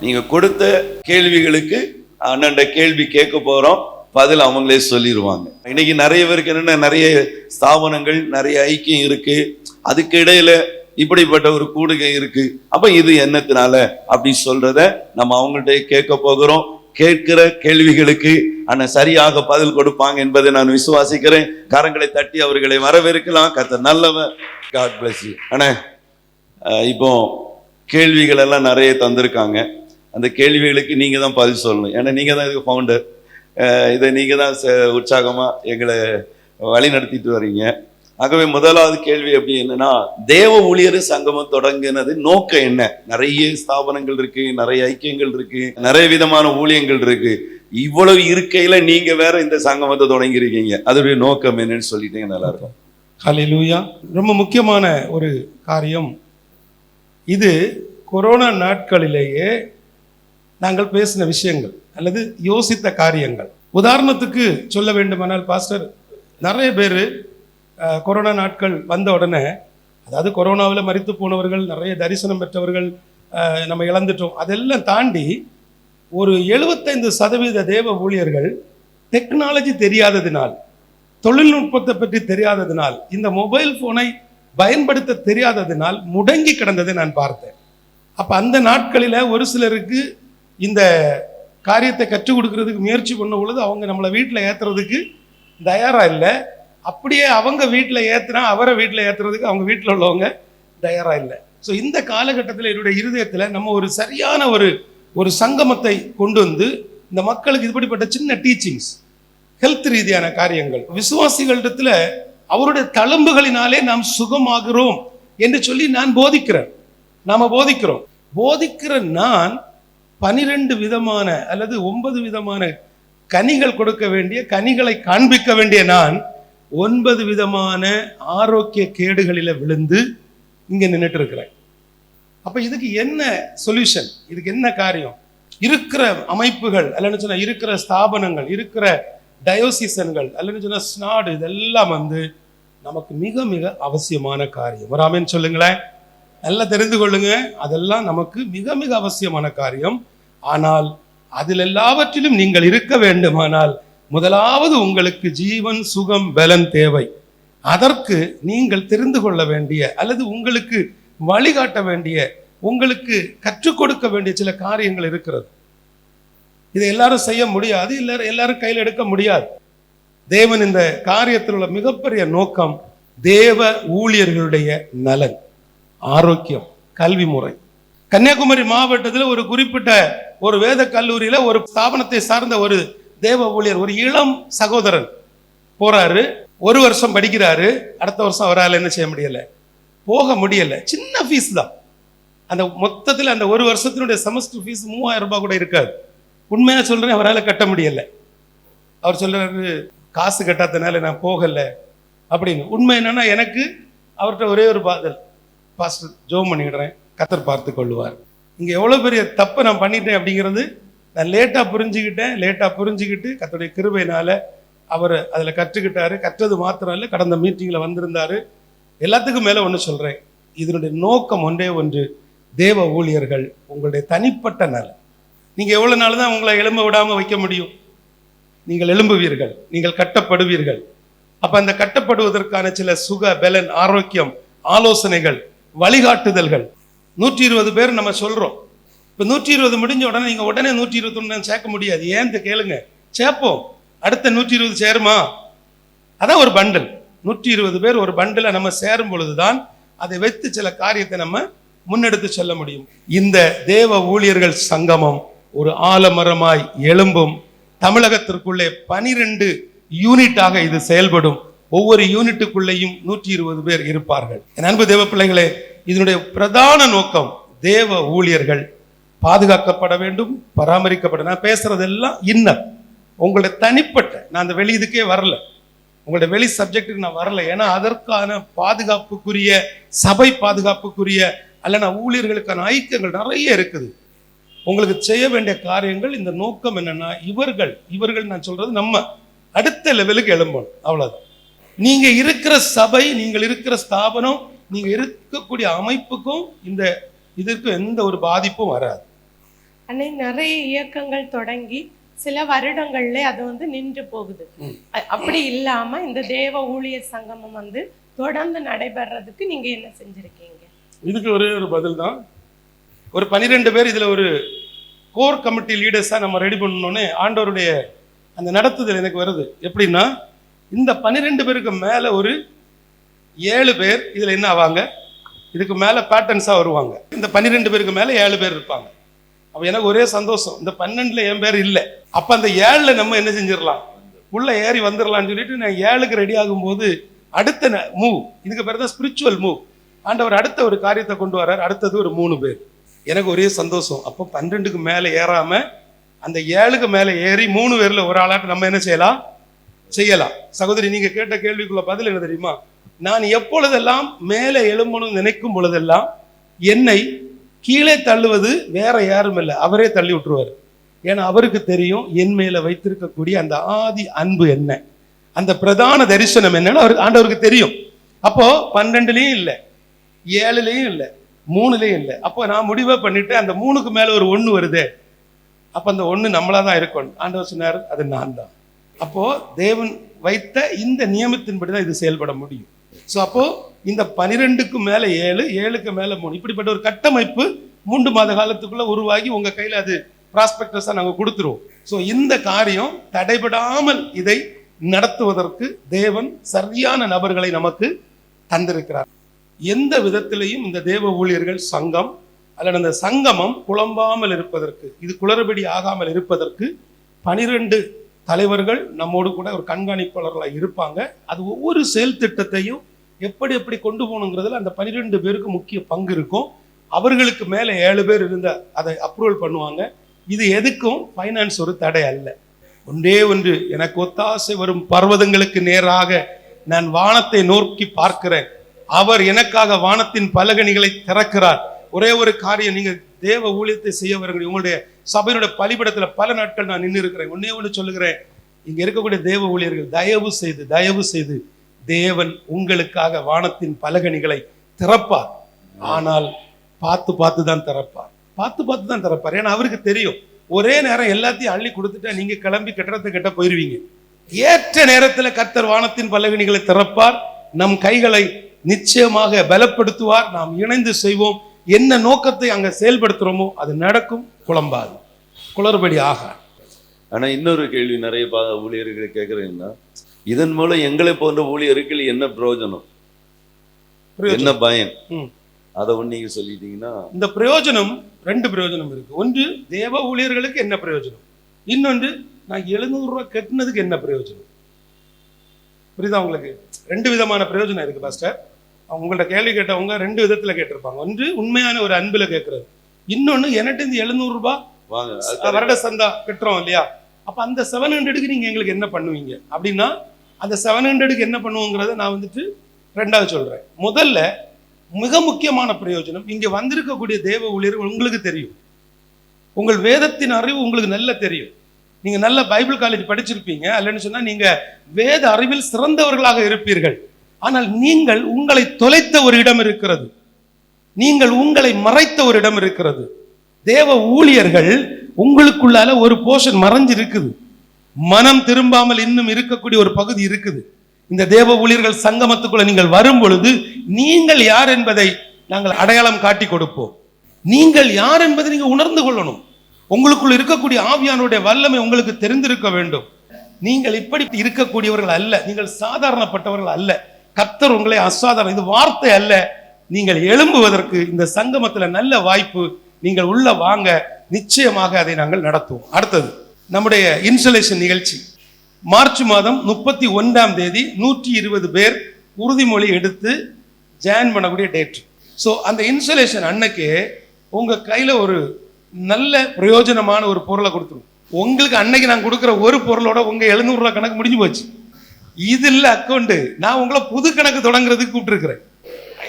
நீங்க கொடுத்த கேள்விகளுக்கு அண்ணன் கேள்வி கேட்க போறோம். பதில் அவங்களே சொல்லிடுவாங்க இன்னைக்கு நிறைய பேருக்கு என்னென்ன நிறைய ஸ்தாபனங்கள் நிறைய ஐக்கியம் இருக்கு. அதுக்கு இடையில இப்படிப்பட்ட ஒரு கூடுகை இருக்கு. அப்ப இது என்னத்தினால அப்படி சொல்றத நம்ம அவங்கள்ட்ட கேட்க போகிறோம். கேட்கிற கேள்விகளுக்கு அண்ணன் சரியாக பதில் கொடுப்பாங்க என்பதை நான் விசுவாசிக்கிறேன். கரங்களை தட்டி அவர்களை வரவேற்கலாம். கத்த நல்லவர். காட் பிளஸ் அண்ணே இப்போ கேள்விகள் எல்லாம் நிறைய தந்திருக்காங்க. அந்த கேள்விகளுக்கு நீங்கள் தான் பதில் சொல்லணும். ஏன்னா நீங்கள் தான் இதுக்கு ஃபவுண்டர் இதை நீங்கள் தான் ச- எங்களை வழி நடத்திட்டு வர்றீங்க ஆகவே முதலாவது கேள்வி அப்படி என்னன்னா தேவ ஊழியர் சங்கமம் தொடங்கினது நோக்கம் என்ன? நிறைய ஸ்தாபனங்கள் இருக்கு நிறைய ஐக்கியங்கள் இருக்கு நிறைய விதமான ஊழியங்கள் இருக்கு. இவ்வளவு இருக்கையில நீங்க வேற இந்த சங்கமத்தை தொடங்கியிருக்கீங்க. அதோடைய நோக்கம் என்னன்னு சொல்லிட்டீங்க நல்லா இருக்கும். ஹலிலூயா ரொம்ப முக்கியமான ஒரு காரியம். இது கொரோனா நாட்களிலேயே நாங்கள் பேசின விஷயங்கள் அல்லது யோசித்த காரியங்கள். உதாரணத்துக்கு சொல்ல வேண்டுமானால் பாஸ்டர் நிறைய பேர் கொரோனா நாட்கள் வந்த உடனே அதாவது கொரோனாவில் மறித்து போனவர்கள் நிறைய தரிசனம் பெற்றவர்கள் நம்ம இழந்துட்டோம். அதெல்லாம் தாண்டி ஒரு எழுபத்தைந்து சதவீத தேவ ஊழியர்கள் டெக்னாலஜி தெரியாததினால் தொழில்நுட்பத்தை பற்றி தெரியாததினால் இந்த மொபைல் ஃபோனை பயன்படுத்த தெரியாததினால் முடங்கி கிடந்ததை நான் பார்த்தேன். அப்போ அந்த நாட்களில் ஒரு சிலருக்கு இந்த காரியத்தை கற்றுக் கொடுக்கறதுக்கு முயற்சி பண்ண பொழுது அவங்க நம்மளை வீட்டில் ஏற்றுறதுக்கு தயாராக இல்லை. அப்படியே அவங்க வீட்டில் ஏற்றுனா அவரை வீட்டில் ஏத்துறதுக்கு அவங்க வீட்டில் உள்ளவங்க தயாராக இல்லை. ஸோ இந்த காலகட்டத்தில் என்னுடைய இருதயத்தில் நம்ம ஒரு சரியான ஒரு ஒரு சங்கமத்தை கொண்டு வந்து இந்த மக்களுக்கு இப்படிப்பட்ட சின்ன டீச்சிங்ஸ் ஹெல்த் ரீதியான காரியங்கள் விசுவாசிகளிடத்தில் அவருடைய தழும்புகளினாலே நாம் சுகமாகிறோம் என்று சொல்லி நான் போதிக்கிறேன். நாம் போதிக்கிறோம். போதிக்கிற நான் பனிரெண்டு விதமான அல்லது ஒன்பது விதமான கனிகள் கொடுக்க வேண்டிய கனிகளை காண்பிக்க வேண்டிய நான் ஒன்பது விதமான ஆரோக்கிய கேடுகளில் விழுந்து இங்கே நின்றுட்டு இருக்கிறேன் அப்போ இதுக்கு என்ன சொல்யூஷன் இதுக்கு என்ன காரியம்? இருக்கிற அமைப்புகள் அல்லன்னு சொன்னால் இருக்கிற ஸ்தாபனங்கள் இருக்கிற டயோசிசன்கள் அல்லன்னு சொன்னால் ஸ்நாடு இதெல்லாம் வந்து நமக்கு மிக மிக அவசியமான காரியம். வராமேன்னு சொல்லுங்களேன். நல்லா தெரிந்து கொள்ளுங்க. அதெல்லாம் நமக்கு மிக மிக அவசியமான காரியம். ஆனால் அதில் எல்லாவற்றிலும் நீங்கள் இருக்க வேண்டுமானால் முதலாவது உங்களுக்கு ஜீவன் சுகம் பலன் தேவை. அதற்கு நீங்கள் தெரிந்து கொள்ள வேண்டிய அல்லது உங்களுக்கு வழிகாட்ட வேண்டிய உங்களுக்கு கற்றுக் கொடுக்க வேண்டிய சில காரியங்கள் இருக்கிறது. இதை எல்லாரும் செய்ய முடியாது எல்லாரும் எல்லாரும் கையில் எடுக்க முடியாது. தேவன் இந்த காரியத்தில் உள்ள மிகப்பெரிய நோக்கம் தேவ ஊழியர்களுடைய நலன். ஆரோக்கியம் கல்வி முறை. கன்னியாகுமரி மாவட்டத்தில் ஒரு குறிப்பிட்ட ஒரு வேத கல்லூரியில் ஒரு ஸ்தாபனத்தை சார்ந்த ஒரு தேவ ஊழியர் ஒரு இளம் சகோதரன் போறாரு. ஒரு வருஷம் படிக்கிறாரு. அடுத்த வருஷம் அவரால் என்ன செய்ய முடியல? போக முடியல. சின்ன ஃபீஸ் தான். அந்த மொத்தத்தில் அந்த ஒரு வருஷத்தினுடைய செமஸ்டர் ஃபீஸ் மூவாயிரம் ரூபாய் கூட இருக்காது. உண்மையாக சொல்றேன் அவரால் கட்ட முடியல. அவர் சொல்றாரு காசு கட்டாதனால நான் போகலை. அப்படின்னு. உண்மை என்னன்னா எனக்கு அவர்கிட்ட ஒரே ஒரு பாதல். பாஸ்டர் ஜோம் பண்ணிவிடுறேன் கத்தர் பார்த்து கொள்ளுவார். இங்கே எவ்வளோ பெரிய தப்பை நான் பண்ணிட்டேன் அப்படிங்கிறது நான் லேட்டாக புரிஞ்சுக்கிட்டேன் லேட்டாக புரிஞ்சுக்கிட்டு கத்தோடைய கிருபையினால் அவர் அதில் கற்றுக்கிட்டார். கற்றது மாத்திரம் இல்லை கடந்த மீட்டிங்கில் வந்திருந்தாரு. எல்லாத்துக்கும் மேலே ஒன்று சொல்கிறேன் இதனுடைய நோக்கம் ஒன்றே ஒன்று தேவ ஊழியர்கள் உங்களுடைய தனிப்பட்ட நலன். நீங்கள் எவ்வளோ நாள் தான் உங்களை எலும்ப விடாமல் வைக்க முடியும்? நீங்கள் எழும்புவீர்கள் நீங்கள் கட்டப்படுவீர்கள். அப்போ அந்த கட்டப்படுவதற்கான சில சுக பலன் ஆரோக்கியம் ஆலோசனைகள் வழிகாட்டுதல்கள். நூற்றி இருபது பேர் நம்ம சொல்கிறோம் இப்போ நூற்றி இருபது முடிஞ்ச உடனே நீங்கள் உடனே நூற்றி இருபத்தொன்னு சேர்க்க முடியாது. ஏன் கேளுங்க. சேர்ப்போம். அடுத்த நூற்றி இருபது சேருமா? அதான் ஒரு பண்டில் நூற்றி இருபது பேர் ஒரு பண்டிலை நம்ம சேரும் பொழுது தான் அதை வைத்து சில காரியத்தை நம்ம முன்னெடுத்து செல்ல முடியும். இந்த தேவ ஊழியர்கள் சங்கமம் ஒரு ஆலமரமாய் எழும்பும். தமிழகத்திற்குள்ளே பனிரெண்டு யூனிட்டாக இது செயல்படும். ஒவ்வொரு யூனிட்டுக்குள்ளேயும் நூற்றி இருபது பேர் இருப்பார்கள். என் அன்பு தேவ பிள்ளைகளே இதனுடைய பிரதான நோக்கம் தேவ ஊழியர்கள் பாதுகாக்கப்பட வேண்டும் பராமரிக்கப்பட நான் பேசுறதெல்லாம் இன்னர் உங்களுடைய தனிப்பட்ட நான் அந்த வெளி இதுக்கே வரல. உங்களுடைய வெளி சப்ஜெக்ட்டுக்கு நான் வரல. ஏன்னா அதற்கான பாதுகாப்புக்குரிய சபை பாதுகாப்புக்குரிய அல்லனா ஊழியர்களுக்கான ஐக்கியங்கள் நிறைய இருக்குது. உங்களுக்கு செய்ய வேண்டிய காரியங்கள் இந்த நோக்கம் என்னன்னா இவர்கள் இவர்கள் நான் சொல்றது நம்ம. அடுத்த லெவலுக்கு எழும்பணும். அவ்வளவுதான். நீங்க இருக்கிற சபை நீங்கள் இருக்கிற ஸ்தாபனம் நீங்க இருக்கக்கூடிய அமைப்புக்கும் இந்த இதற்கு எந்த ஒரு பாதிப்பும் வராது. அன்னை நிறைய இயக்கங்கள் தொடங்கி சில வருடங்கள்ல அது வந்து நின்று போகுது. அப்படி இல்லாம இந்த தேவ ஊழியர் சங்கமம் வந்து தொடர்ந்து நடைபெறதுக்கு நீங்க என்ன செஞ்சிருக்கீங்க? இதுக்கு ஒரே ஒரு பதில் தான். ஒரு பன்னிரெண்டு பேர் இதுல ஒரு கோர் கமிட்டி லீடர்ஸாக நம்ம ரெடி பண்ணணுன்னே ஆண்டவருடைய அந்த நடத்துதல் எனக்கு வருது. எப்படின்னா இந்த பன்னிரெண்டு பேருக்கு மேலே ஒரு ஏழு பேர் இதில் என்ன ஆவாங்க? இதுக்கு மேலே பேட்டர்ன்ஸாக வருவாங்க. இந்த பன்னிரெண்டு பேருக்கு மேலே ஏழு பேர் இருப்பாங்க. அப்போ எனக்கு ஒரே சந்தோஷம். இந்த பன்னெண்டில் என் பேர் இல்லை. அப்போ அந்த ஏழில் நம்ம என்ன செஞ்சிடலாம்? உள்ளே ஏறி வந்துடலாம்னு சொல்லிட்டு நான் ஏழுக்கு ரெடி ஆகும்போது அடுத்த மூவ் இதுக்கு பேர் தான் ஸ்பிரிச்சுவல் மூவ் ஆண்டவர் அடுத்த ஒரு காரியத்தை கொண்டு வரார் அடுத்தது ஒரு மூணு பேர். எனக்கு ஒரே சந்தோஷம். அப்போ பன்னெண்டுக்கு மேலே ஏறாமல் அந்த ஏழுக்கு மேலே ஏறி மூணு பேரில் ஒரு ஆளாட்டு நம்ம என்ன செய்யலாம்? செய்யலாம். சகோதரி நீங்க கேட்ட கேள்விக்குள்ள பதில் என்ன தெரியுமா? நான் எப்பொழுதெல்லாம் மேலே எழும்பணும் நினைக்கும் பொழுதெல்லாம் என்னை கீழே தள்ளுவது வேற யாரும் இல்லை. அவரே தள்ளி விட்டுருவார். ஏன்னா அவருக்கு தெரியும் என் மேல வைத்திருக்கக்கூடிய அந்த ஆதி அன்பு என்ன. அந்த பிரதான தரிசனம் என்னன்னு அவருக்கு ஆண்டவருக்கு தெரியும். அப்போ பன்னெண்டுலையும் இல்லை. ஏழுலயும் இல்லை. மூணுலயும் இல்லை. அப்போ நான் முடிவே பண்ணிட்டு அந்த மூணுக்கு மேல ஒரு ஒண்ணு வருதே. அப்ப அந்த ஒண்ணு நம்மளாதான் இருக்கணும். ஆண்டவர் சொன்னார் அது நான் தான். அப்போ தேவன் வைத்த இந்த நியமத்தின்படி தான் இது செயல்பட முடியும். ஸோ அப்போ இந்த பனிரெண்டுக்கு மேல ஏழு ஏழுக்கு மேல மூணு இப்படிப்பட்ட ஒரு கட்டமைப்பு மூன்று மாத காலத்துக்குள்ள உருவாகி உங்க கையில அது ப்ராஸ்பெக்டஸாக நாங்க கொடுத்துருவோம். ஸோ இந்த காரியம் தடைபடாமல் இதை நடத்துவதற்கு தேவன் சரியான நபர்களை நமக்கு தந்திருக்கிறார். எந்த விதத்திலையும் இந்த தேவ ஊழியர்கள் சங்கம் அல்லது அந்த சங்கமம் குழம்பாமல் இருப்பதற்கு இது குளறுபடி ஆகாமல் இருப்பதற்கு பனிரெண்டு தலைவர்கள் நம்மோடு கூட ஒரு கண்காணிப்பாளர்களாக இருப்பாங்க. அது ஒவ்வொரு செயல் திட்டத்தையும் எப்படி எப்படி கொண்டு போகணுங்கிறதுல அந்த பன்னிரெண்டு பேருக்கு முக்கிய பங்கு இருக்கும். அவர்களுக்கு மேலே ஏழு பேர் இருந்த அதை அப்ரூவல் பண்ணுவாங்க. இது எதுக்கும் ஃபைனான்ஸ் ஒரு தடை அல்ல. ஒன்றே ஒன்று எனக்கு ஒத்தாசை வரும் பர்வதங்களுக்கு நேராக நான் வானத்தை நோக்கி பார்க்கிறேன். அவர் எனக்காக வானத்தின் பலகணிகளை திறக்கிறார். ஒரே ஒரு காரியம் நீங்க தேவ ஊழியத்தை செய்ய வருங்க உங்களுடைய சபையினுடைய பலிபடத்துல பல நாட்கள் நான் நின்று இருக்கிறேன் ஒன்னே ஒன்று சொல்லுகிறேன். இங்க இருக்கக்கூடிய தேவ ஊழியர்கள் தயவு செய்து தயவு செய்து தேவன் உங்களுக்காக வானத்தின் பலகணிகளை திறப்பார். ஆனால் பார்த்து பார்த்து தான் திறப்பார். பார்த்து பார்த்து தான் திறப்பார். ஏன்னா அவருக்கு தெரியும் ஒரே நேரம் எல்லாத்தையும் அள்ளி கொடுத்துட்டா நீங்க கிளம்பி கட்டடத்தை கட்ட போயிருவீங்க. ஏற்ற நேரத்துல கர்த்தர் வானத்தின் பலகணிகளை திறப்பார். நம் கைகளை நிச்சயமாக பலப்படுத்துவார். நாம் இணைந்து செய்வோம். என்ன நோக்கத்தை அங்க செயல்படுத்துறோமோ அது நடக்கும் குழம்பாது. குளறுபடி ஆகாது. ஆனா இன்னொரு கேள்வி நிறைய பா- ஊழியர்கள் கேட்கறீங்கன்னா இதன் மூலம் எங்களை போன்ற ஊழியர்கள் என்ன பிரயோஜனம்? என்ன பயன். அதை ஒன்று நீங்க சொல்லிட்டீங்கன்னா இந்த பிரயோஜனம் ரெண்டு பிரயோஜனம் இருக்கு. ஒன்று தேவ ஊழியர்களுக்கு என்ன பிரயோஜனம்? இன்னொன்று நான் எழுநூறு ரூபாய் கட்டினதுக்கு என்ன பிரயோஜனம்? புரியுதா உங்களுக்கு? ரெண்டு விதமான பிரயோஜனம் இருக்கு பாஸ்டர். அவங்க உங்கள்ட்ட கேள்வி கேட்டவங்க ரெண்டு விதத்துல கேட்டிருப்பாங்க. ஒன்று உண்மையான ஒரு அன்புல கேட்கறது. இன்னொன்னு என்கிட்ட இருந்து எழுநூறு ரூபாய் வாங்க அது வருட சந்தா கட்டுறோம் இல்லையா? அப்ப அந்த செவன் ஹண்ட்ரடுக்கு நீங்க எங்களுக்கு என்ன பண்ணுவீங்க? அப்படின்னா அந்த செவன் ஹண்ட்ரடுக்கு என்ன பண்ணுவோங்கிறத நான் வந்துட்டு ரெண்டாவது சொல்றேன். முதல்ல மிக முக்கியமான பிரயோஜனம் இங்க வந்திருக்கக்கூடிய தேவ ஊழியர்கள் உங்களுக்கு தெரியும். உங்கள் வேதத்தின் அறிவு உங்களுக்கு நல்ல தெரியும். நீங்க நல்ல பைபிள் காலேஜ் படிச்சிருப்பீங்க. அல்லன்னு சொன்னா நீங்க வேத அறிவில் சிறந்தவர்களாக இருப்பீர்கள். ஆனால் நீங்கள் உங்களை தொலைத்த ஒரு இடம் இருக்கிறது. நீங்கள் உங்களை மறைத்த ஒரு இடம் இருக்கிறது. தேவ ஊழியர்கள் உங்களுக்குள்ளால ஒரு போர்ஷன் மறைஞ்சு இருக்குது மனம் திரும்பாமல் இன்னும் இருக்கக்கூடிய ஒரு பகுதி இருக்குது. இந்த தேவ ஊழியர்கள் சங்கமத்துக்குள்ள நீங்கள் வரும் பொழுது நீங்கள் யார் என்பதை நாங்கள் அடையாளம் காட்டி கொடுப்போம். நீங்கள் யார் என்பதை நீங்கள் உணர்ந்து கொள்ளணும். உங்களுக்குள் இருக்கக்கூடிய ஆவியானுடைய வல்லமை உங்களுக்கு தெரிந்திருக்க வேண்டும். நீங்கள் இப்படி இருக்கக்கூடியவர்கள் அல்ல. நீங்கள் சாதாரணப்பட்டவர்கள் அல்ல. கத்தர் உங்களை அசாதாரணம் இது வார்த்தை அல்ல. நீங்கள் எழும்புவதற்கு இந்த சங்கமத்தில் நல்ல வாய்ப்பு நீங்கள் உள்ள வாங்க. நிச்சயமாக அதை நாங்கள் நடத்துவோம். அடுத்தது நம்முடைய இன்ஸ்டலேஷன் நிகழ்ச்சி. மார்ச் மாதம் முப்பத்தி ஒன்றாம் தேதி நூற்றி இருபது பேர் உறுதிமொழி எடுத்து ஜாயின் பண்ணக்கூடிய டேட் ஸோ அந்த இன்ஸ்டலேஷன் அன்னைக்கு உங்கள் கையில் ஒரு நல்ல பிரயோஜனமான ஒரு பொருளை கொடுத்துரும். உங்களுக்கு அன்னைக்கு நான் கொடுக்குற ஒரு பொருளோட உங்கள் எழுநூறுரூவா கணக்கு முடிஞ்சு போச்சு. இது இல்லை அக்கௌண்ட்டு நான் உங்களை புது கணக்கு தொடங்குறதுக்கு கூப்பிட்டுருக்குறேன்.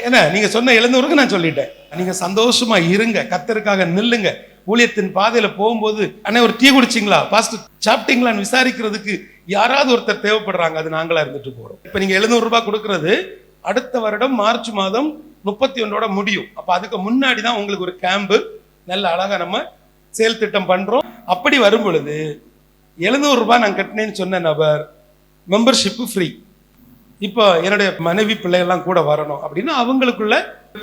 ஏன்னா நீங்கள் சொன்ன எழுநூறுக்கு நான் சொல்லிட்டேன். நீங்கள் சந்தோஷமா இருங்க கத்தருக்காக நில்லுங்க. ஊழியத்தின் பாதையில் போகும்போது அண்ணே ஒரு டீ குடிச்சிங்களா? பாஸ்ட் சாப்பிட்டீங்களான்னு விசாரிக்கிறதுக்கு யாராவது ஒருத்தர் தேவைப்படுறாங்க அது நாங்களாக இருந்துட்டு போகிறோம் இப்போ நீங்கள் எழுநூறுபா கொடுக்குறது கொடுக்கறது அடுத்த வருடம் மார்ச் மாதம் முப்பத்தி ஒன்றோட முடியும். அப்போ அதுக்கு முன்னாடி தான் உங்களுக்கு ஒரு கேம்பு நல்ல அழகாக நம்ம செயல் திட்டம் பண்ணுறோம் அப்படி வரும் பொழுது எழுநூறு நான் கட்டினேன்னு சொன்ன நபர் மெம்பர்ஷிப்பு ஃப்ரீ இப்போ என்னுடைய மனைவி பிள்ளைகள்லாம் கூட வரணும் அப்படின்னா அவங்களுக்குள்ள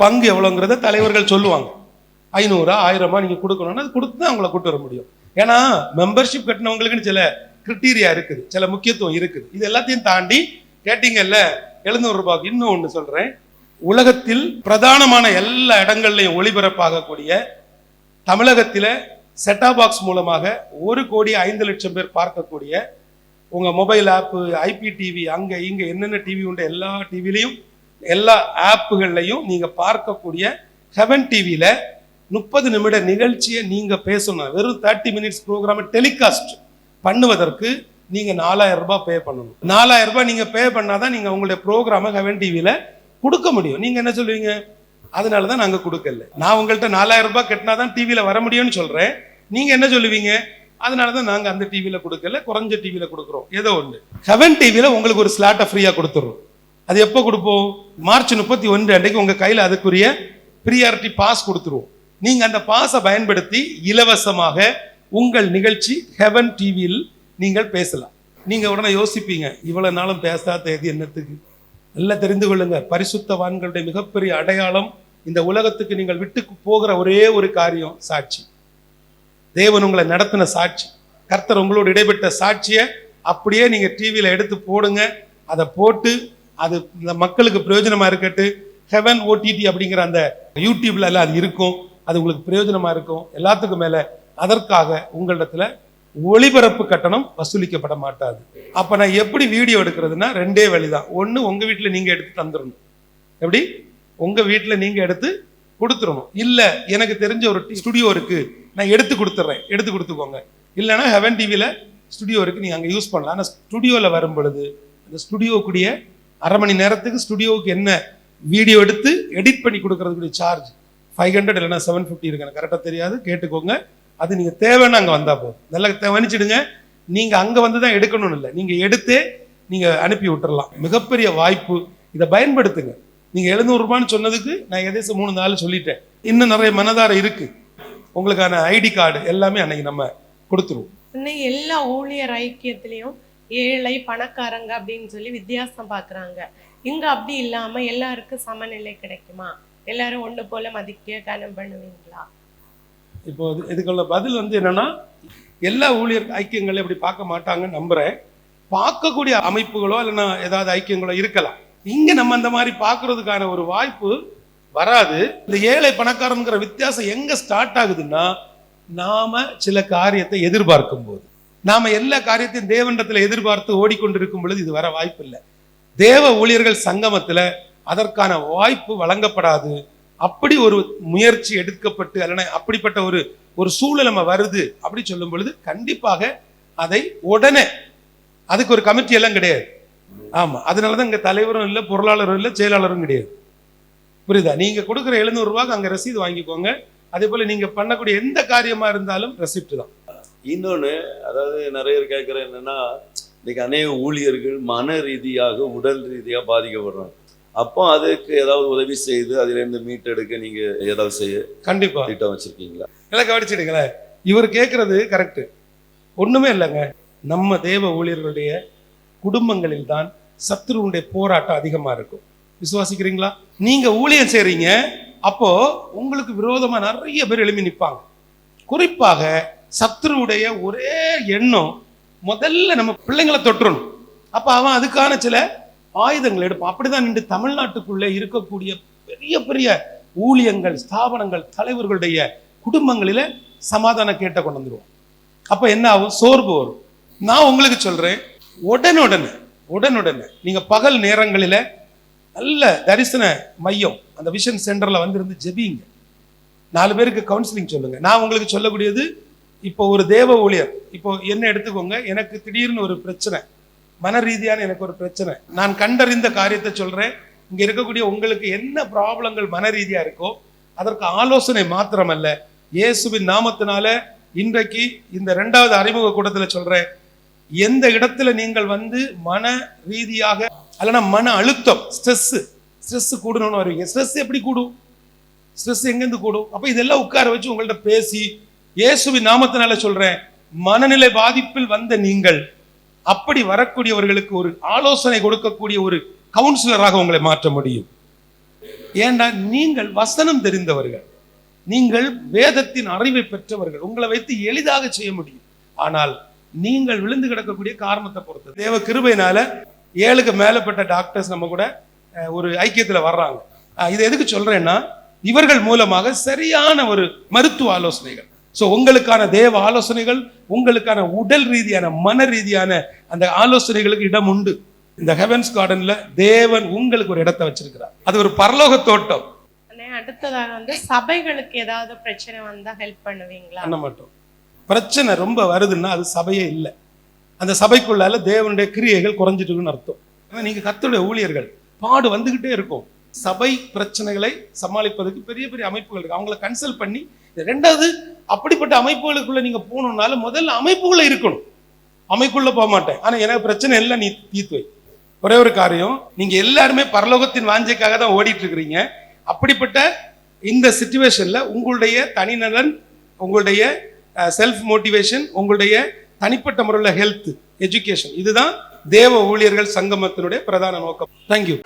பங்கு எவ்வளோங்கிறத தலைவர்கள் சொல்லுவாங்க. ஐநூறா ஆயிரமா நீங்கள் கொடுக்கணும்னா அது கொடுத்து தான் அவங்கள கூட்டு வர முடியும். ஏன்னா மெம்பர்ஷிப் கட்டினவங்களுக்குன்னு சில கிரிட்டீரியா இருக்குது சில முக்கியத்துவம் இருக்குது. இது எல்லாத்தையும் தாண்டி கேட்டீங்கல்ல எழுநூறு ரூபாய்க்கு இன்னும் ஒன்று சொல்கிறேன் உலகத்தில் பிரதானமான எல்லா இடங்கள்லையும் ஒளிபரப்பாகக்கூடிய தமிழகத்தில் செட்டா பாக்ஸ் மூலமாக ஒரு கோடி ஐந்து லட்சம் பேர் பார்க்கக்கூடிய உங்கள் மொபைல் ஆப்பு ஐபி டிவி அங்கே இங்கே என்னென்ன டிவி உண்டு எல்லா டிவிலையும் எல்லா ஆப்புகள்லையும் நீங்கள் பார்க்கக்கூடிய ஹெவன் டிவியில் முப்பது நிமிட நிகழ்ச்சியை நீங்கள் பேசணும். வெறும் தேர்ட்டி மினிட்ஸ் ப்ரோக்ராம் டெலிகாஸ்ட் பண்ணுவதற்கு நீங்கள் நாலாயிரம் ரூபாய் பே பண்ணணும். நாலாயிரம் ரூபாய் நீங்கள் பே பண்ணால் தான் நீங்கள் உங்களுடைய ப்ரோக்ராமை ஹெவன் டிவியில் கொடுக்க முடியும். நீங்கள் என்ன சொல்லுவீங்க? அதனால தான் நாங்கள் கொடுக்கல. நான் உங்கள்கிட்ட நாலாயிரம் ரூபாய் கட்டினா தான் டிவியில் வர முடியும்னு சொல்கிறேன் நீங்கள் என்ன சொல்லுவீங்க? அதனால தான் நாங்கள் அந்த டிவியில் கொடுக்கல குறைஞ்ச டிவியில் கொடுக்குறோம். ஏதோ ஒன்று ஹெவன் டிவியில் உங்களுக்கு ஒரு ஸ்லாட்டை ஃப்ரீயாக கொடுத்துட்றோம். அது எப்போ கொடுப்போம்? மார்ச் முப்பத்தி ஒன்று அன்றைக்கு உங்கள் கையில் அதுக்குரிய ப்ரியாரிட்டி பாஸ் கொடுத்துருவோம். நீங்கள் அந்த பாஸை பயன்படுத்தி இலவசமாக உங்கள் நிகழ்ச்சி ஹெவன் டிவியில் நீங்கள் பேசலாம். நீங்கள் உடனே யோசிப்பீங்க இவ்வளோ நாளும் பேசாத தேதி என்னத்துக்கு? நல்லா தெரிந்து கொள்ளுங்க. பரிசுத்தவான்களுடைய மிகப்பெரிய அடையாளம் இந்த உலகத்துக்கு நீங்கள் விட்டு போகிற ஒரே ஒரு காரியம் சாட்சி. தேவன் உங்களை நடத்தின சாட்சி. கர்த்தர் உங்களோடு இடைப்பட்ட சாட்சியை அப்படியே நீங்கள் டிவியில் எடுத்து போடுங்க. அதை போட்டு அது இந்த மக்களுக்கு பிரயோஜனமாக இருக்கட்டு ஹெவன் ஓடிடி அப்படிங்கிற அந்த யூடியூப்ல எல்லாம் அது இருக்கும். அது உங்களுக்கு பிரயோஜனமாக இருக்கும். எல்லாத்துக்கும் மேலே அதற்காக உங்களிடத்துல ஒளிபரப்பு கட்டணம் வசூலிக்கப்பட மாட்டாது. அப்போ நான் எப்படி வீடியோ எடுக்கிறதுனா ரெண்டே வழி தான் ஒன்று உங்கள் வீட்டில் நீங்கள் எடுத்து தந்துடணும். எப்படி? உங்கள் வீட்டில் நீங்கள் எடுத்து கொடுத்துடணும் இல்லை எனக்கு தெரிஞ்ச ஒரு ஸ்டுடியோ இருக்கு. நான் எடுத்து கொடுத்துட்றேன் எடுத்து கொடுத்துக்கோங்க. இல்லைன்னா ஹெவன் டிவியில் ஸ்டுடியோ இருக்கு நீங்கள் அங்கே யூஸ் பண்ணலாம். ஆனால் ஸ்டுடியோவில் வரும் பொழுது அந்த ஸ்டுடியோக்குடைய அரை மணி நேரத்துக்கு ஸ்டுடியோவுக்கு என்ன வீடியோ எடுத்து எடிட் பண்ணி கொடுக்கறதுக்குரிய சார்ஜ் ஃபைவ் ஹண்ட்ரட் இல்லைன்னா செவன் ஃபிஃப்டி இருக்கு. எனக்கு கரெக்டாக தெரியாது. கேட்டுக்கோங்க. அது நீங்கள் தேவைன்னு அங்கே வந்தால் போதும். நல்லா கவனிச்சிடுங்க. நீங்கள் அங்கே வந்து தான் எடுக்கணும்னு இல்லை. நீங்கள் எடுத்தே நீங்கள் அனுப்பி விட்டுறலாம். மிகப்பெரிய வாய்ப்பு. இதை பயன்படுத்துங்க. நீங்க எழுநூறு ரூபான்னு சொன்னதுக்கு நான் எதேசம் மூணு நாள் சொல்லிட்டேன். இன்னும் நிறைய மனதார இருக்கு. உங்களுக்கான ஐடி கார்டு எல்லாமே அன்னைக்கு நம்ம கொடுத்துருவோம். இன்னும் எல்லா ஊழியர் ஐக்கியத்திலையும் ஏழை பணக்காரங்க அப்படின்னு சொல்லி வித்தியாசம் பார்க்கறாங்க இங்க அப்படி இல்லாம எல்லாருக்கும் சமநிலை கிடைக்குமா? எல்லாரும் ஒண்ணு போல மதிக்க கனம் பண்ணுவீங்களா? இப்போ இது- இதுக்குள்ள பதில் வந்து என்னன்னா எல்லா ஊழியர் ஐக்கியங்களும் இப்படி பார்க்க மாட்டாங்கன்னு நம்புறேன். பார்க்கக்கூடிய அமைப்புகளோ இல்லைன்னா ஏதாவது ஐக்கியங்களோ இருக்கலாம். இங்க நம்ம அந்த மாதிரி பார்க்கறதுக்கான ஒரு வாய்ப்பு வராது. இந்த ஏழை பணக்காரங்கிற வித்தியாசம் எங்க ஸ்டார்ட் ஆகுதுன்னா நாம சில காரியத்தை எதிர்பார்க்கும் போது நாம எல்லா காரியத்தையும் தேவண்டத்தில் எதிர்பார்த்து ஓடிக்கொண்டிருக்கும் பொழுது இது வர வாய்ப்பு இல்லை. தேவ ஊழியர்கள் சங்கமத்தில் அதற்கான வாய்ப்பு வழங்கப்படாது. அப்படி ஒரு முயற்சி எடுக்கப்பட்டு அல்லனா அப்படிப்பட்ட ஒரு ஒரு சூழல் நம்ம வருது அப்படி சொல்லும் பொழுது கண்டிப்பாக அதை உடனே அதுக்கு ஒரு கமிட்டி எல்லாம் கிடையாது. ஆமா. அதனாலதான் இங்க தலைவரும் இல்லை பொருளாளரும் இல்லை செயலாளரும் கிடையாது. புரியுதா? நீங்க கொடுக்குற எழுநூறு ரூபாய்க்கு அங்க ரசீது வாங்கிக்கோங்க. அதே போல நீங்க பண்ணக்கூடிய எந்த காரியமா இருந்தாலும் ரெசிப்ட் தான். இன்னொன்னு அதாவது நிறைய பேர் கேட்குற என்னன்னா இன்னைக்கு அநேக ஊழியர்கள் மன ரீதியாக உடல் ரீதியாக பாதிக்கப்படுறாங்க. அப்போ அதுக்கு ஏதாவது உதவி செய்து அதிலிருந்து மீட்டெடுக்க நீங்க ஏதாவது செய்ய கண்டிப்பா. திட்டம் வச்சிருக்கீங்களா? எல்லாம் கவனிச்சிடுங்களேன் இவர் கேட்கறது கரெக்ட் ஒண்ணுமே இல்லைங்க. நம்ம தேவ ஊழியர்களுடைய குடும்பங்களில் தான் சத்துருவுடைய போராட்டம் அதிகமா இருக்கும். விசுவாசிக்கிறீங்களா? நீங்க ஊழியம் செய்கிறீங்க அப்போ உங்களுக்கு விரோதமா நிறைய பேர் எழுப்பி நிற்பாங்க குறிப்பாக சத்துருவுடைய ஒரே எண்ணம் முதல்ல நம்ம பிள்ளைங்களை தொற்றணும். அப்ப அவன் அதுக்கான சில ஆயுதங்கள் எடுப்பான். அப்படிதான் இன்று தமிழ்நாட்டுக்குள்ளே இருக்கக்கூடிய பெரிய பெரிய ஊழியங்கள் ஸ்தாபனங்கள் தலைவர்களுடைய குடும்பங்களில சமாதான கேட்ட கொண்டு வந்துடுவோம் அப்ப என்ன ஆகும்? சோர்வு வரும். நான் உங்களுக்கு சொல்றேன் உடனுடனே உடனுடனே நீங்கள் பகல் நேரங்களில் நல்ல தரிசன மையம் அந்த விஷன் சென்டரில் வந்திருந்து ஜெபிங்க. நாலு பேருக்கு கவுன்சிலிங் சொல்லுங்கள் நான் உங்களுக்கு சொல்லக்கூடியது இப்போ ஒரு தேவ ஊழியர் இப்போ என்ன எடுத்துக்கோங்க எனக்கு திடீர்னு ஒரு பிரச்சனை மன ரீதியான எனக்கு ஒரு பிரச்சனை நான் கண்டறிந்த காரியத்தை சொல்கிறேன் இங்கே இருக்கக்கூடிய உங்களுக்கு என்ன ப்ராப்ளங்கள் மன ரீதியாக இருக்கோ அதற்கு ஆலோசனை மாத்திரமல்ல இயேசுவின் நாமத்தினால இன்றைக்கு இந்த ரெண்டாவது அறிமுக கூட்டத்தில் சொல்கிறேன் எந்த இடத்துல நீங்கள் வந்து மன ரீதியாக அல்லனா மன அழுத்தம் ஸ்ட்ரெஸ் ஸ்ட்ரெஸ் கூடணும்னு வருவீங்க ஸ்ட்ரெஸ் எப்படி கூடும்? ஸ்ட்ரெஸ் எங்கேருந்து கூடும்? அப்போ இதெல்லாம் உட்கார வச்சு உங்கள்ட்ட பேசி இயேசுவின் நாமத்தினால சொல்றேன் மனநிலை பாதிப்பில் வந்த நீங்கள் அப்படி வரக்கூடியவர்களுக்கு ஒரு ஆலோசனை கொடுக்கக்கூடிய ஒரு கவுன்சிலராக உங்களை மாற்ற முடியும். ஏண்டா நீங்கள் வசனம் தெரிந்தவர்கள் நீங்கள் வேதத்தின் அறிவை பெற்றவர்கள் உங்களை வைத்து எளிதாக செய்ய முடியும். ஆனால் நீங்கள் விழுந்து கிடக்கக்கூடிய காரணத்தை பொறுத்து தேவ கிருபையினால ஏழுக்கு மேலப்பட்ட டாக்டர்ஸ் நம்ம கூட ஒரு ஐக்கியத்துல வர்றாங்க. இது எதுக்கு சொல்றேன்னா இவர்கள் மூலமாக சரியான ஒரு மருத்துவ ஆலோசனைகள். ஸோ உங்களுக்கான தேவ ஆலோசனைகள் உங்களுக்கான உடல் ரீதியான மன ரீதியான அந்த ஆலோசனைகளுக்கு இடம் உண்டு. இந்த ஹெவன்ஸ் கார்டன்ல தேவன் உங்களுக்கு ஒரு இடத்தை வச்சிருக்கிறார். அது ஒரு பரலோக தோட்டம். அடுத்ததாக வந்து சபைகளுக்கு ஏதாவது பிரச்சனை வந்தா ஹெல்ப் பண்ணுவீங்களா? பண்ண மாட்டோம். பிரச்சனை ரொம்ப வருதுன்னா அது சபையே இல்லை. அந்த சபைக்குள்ளால தேவனுடைய கிரியைகள் குறைஞ்சிட்டு இருக்குன்னு அர்த்தம். ஆனா நீங்க கர்த்தருடைய ஊழியர்கள் பாடு வந்துகிட்டே இருக்கும். சபை பிரச்சனைகளை சமாளிப்பதற்கு பெரிய பெரிய அமைப்புகள் இருக்கு. அவங்கள கன்சல்ட் பண்ணி ரெண்டாவது அப்படிப்பட்ட அமைப்புகளுக்குள்ள நீங்க போகணும்னாலும் முதல்ல அமைப்புக்குள்ள இருக்கணும். அமைப்புக்குள்ள போக மாட்டேன். ஆனா எனக்கு பிரச்சனை இல்லை நீ தீத்து வை. ஒரே ஒரு காரியம் நீங்க எல்லாருமே பரலோகத்தின் வாஞ்சைக்காக தான் ஓடிட்டு இருக்கிறீங்க அப்படிப்பட்ட இந்த சுச்சுவேஷன்ல உங்களுடைய தனிநலன் உங்களுடைய செல்ஃப் மோட்டிவேஷன் உங்களுடைய தனிப்பட்ட முறையில் ஹெல்த் எஜுகேஷன் இதுதான் தேவ ஊழியர்கள் சங்கமத்தினுடைய பிரதான நோக்கம். தேங்க்யூ